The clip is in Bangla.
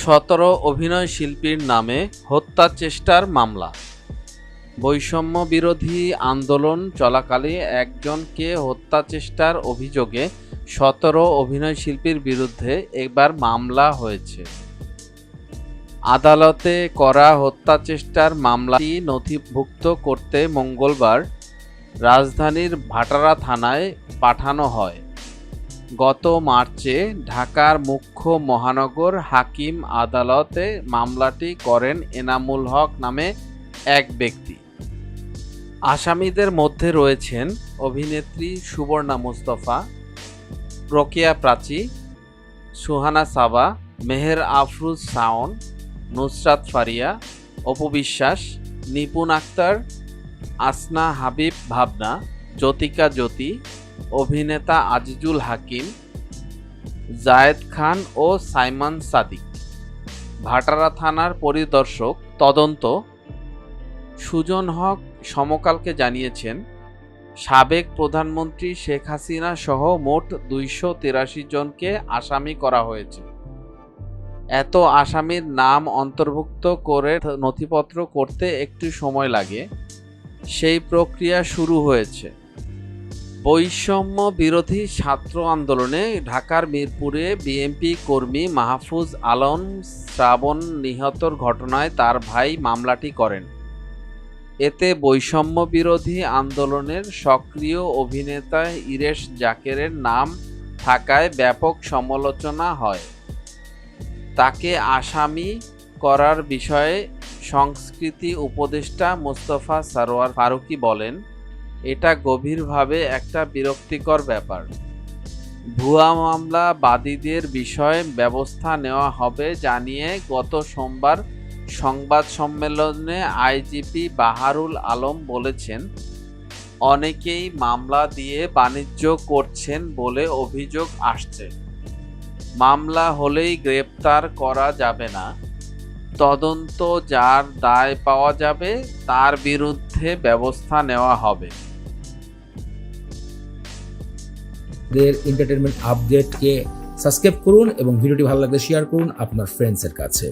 সতেরো অভিনয় শিল্পীর নামে হত্যা চেষ্টার মামলা। বৈষম্য বিরোধী আন্দোলন চলাকালে একজনকে হত্যা চেষ্টার অভিযোগে সতেরো অভিনয় শিল্পীর বিরুদ্ধে এবার মামলা হয়েছে। আদালতে করা হত্যা চেষ্টার মামলাটি নথিভুক্ত করতে মঙ্গলবার রাজধানীর ভাটারা থানায় পাঠানো হয়। গত মার্চে ঢাকার মুখ্য মহানগর হাকিম আদালতে মামলাটি করেন এনামুল হক নামে এক ব্যক্তি। আসামিদের মধ্যে রয়েছেন অভিনেত্রী সুবর্ণা মুস্তফা, প্রকিয়া প্রাচী, সুহানা সাবা, মেহের আফরুজ শাওন, নুসরাত ফারিয়া, অপু বিশ্বাস, নিপুণ আক্তার, আসনা হাবিব ভাবনা, জ্যোতিকা জ্যোতি অভিনেতা আজিজুল হাকিম, জায়েদ খান ও সাইমান সাদিক। ভাটারা থানার পরিদর্শক তদন্ত। সুজন হক সমকালকে জানিয়েছেন, সাবেক প্রধানমন্ত্রী শেখ হাসিনা সহ মোট দুইশো তিরাশি জনকে আসামি করা হয়েছে। এত আসামির নাম অন্তর্ভুক্ত করে নথিপত্র করতে একটু সময় লাগে। সেই প্রক্রিয়া শুরু হয়েছে। বৈষম্য বিরোধী ছাত্র আন্দোলনে ঢাকার মিরপুরে বিএনপি কর্মী মাহফুজ আলম শ্রাবণ নিহতর ঘটনায় তার ভাই মামলাটি করেন। এতে বৈষম্য বিরোধী আন্দোলনের সক্রিয় অভিনেতা ইরেশ জাকেরের নাম থাকায় ব্যাপক সমালোচনা হয়। তাকে আসামি করার বিষয়ে সংস্কৃতি উপদেষ্টা মোস্তফা সারোয়ার ফারুকি বলেন এটা গভীরভাবে একটা বিরক্তিকর ব্যাপার। ভুয়া মামলা বাদীদের বিষয়ে ব্যবস্থা নেওয়া হবে জানিয়ে গত সোমবার সংবাদ সম্মেলনে আইজিপি বাহারুল আলম বলেছেন, অনেকেই মামলা দিয়ে বাণিজ্য করছেন বলে অভিযোগ আসছে। মামলা হলেই গ্রেপ্তার করা যাবে না। তদন্ত যার দায় পাওয়া যাবে, তার বিরুদ্ধে ব্যবস্থা নেওয়া হবে। দের এন্টারটেনমেন্ট আপডেটকে সাবস্ক্রাইব করুন এবং ভিডিওটি ভালো লাগলে শেয়ার করুন আপনার ফ্রেন্ডসের কাছে।